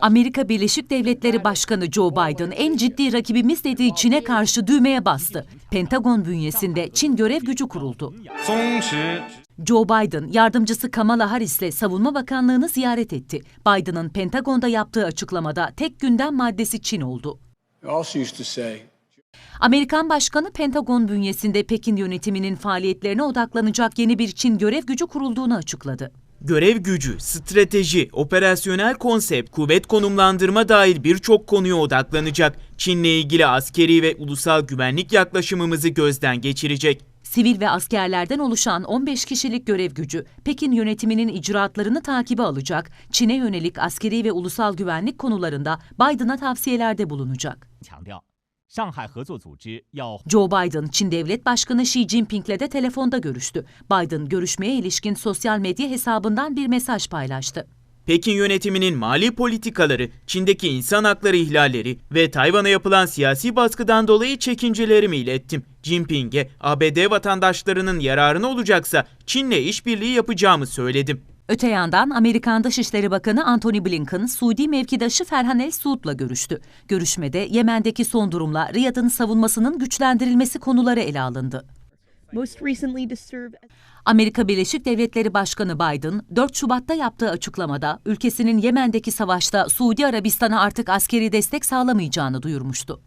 Amerika Birleşik Devletleri Başkanı Joe Biden en ciddi rakibimiz dediği Çin'e karşı düğmeye bastı. Pentagon bünyesinde Çin görev gücü kuruldu. Joe Biden, yardımcısı Kamala Harris'le Savunma Bakanlığı'nı ziyaret etti. Biden'ın Pentagon'da yaptığı açıklamada tek gündem maddesi Çin oldu. Amerikan Başkanı Pentagon bünyesinde Pekin yönetiminin faaliyetlerine odaklanacak yeni bir Çin görev gücü kurulduğunu açıkladı. Görev gücü, strateji, operasyonel konsept, kuvvet konumlandırma dair birçok konuya odaklanacak. Çin'le ilgili askeri ve ulusal güvenlik yaklaşımımızı gözden geçirecek. Sivil ve askerlerden oluşan 15 kişilik görev gücü, Pekin yönetiminin icraatlarını takibe alacak, Çin'e yönelik askeri ve ulusal güvenlik konularında Biden'a tavsiyelerde bulunacak. Şanghay Joe Biden, Çin Devlet Başkanı Xi Jinping'le de telefonda görüştü. Biden görüşmeye ilişkin sosyal medya hesabından bir mesaj paylaştı. Pekin yönetiminin mali politikaları, Çin'deki insan hakları ihlalleri ve Tayvan'a yapılan siyasi baskıdan dolayı çekincelerimi ilettim. Jinping'e ABD vatandaşlarının yararına olacaksa Çin'le işbirliği yapacağımı söyledim. Öte yandan Amerikan Dışişleri Bakanı Antony Blinken, Suudi mevkidaşı Ferhan El Suud'la görüştü. Görüşmede Yemen'deki son durumla Riyad'ın savunmasının güçlendirilmesi konuları ele alındı. Amerika Birleşik Devletleri Başkanı Biden, 4 Şubat'ta yaptığı açıklamada ülkesinin Yemen'deki savaşta Suudi Arabistan'a artık askeri destek sağlamayacağını duyurmuştu.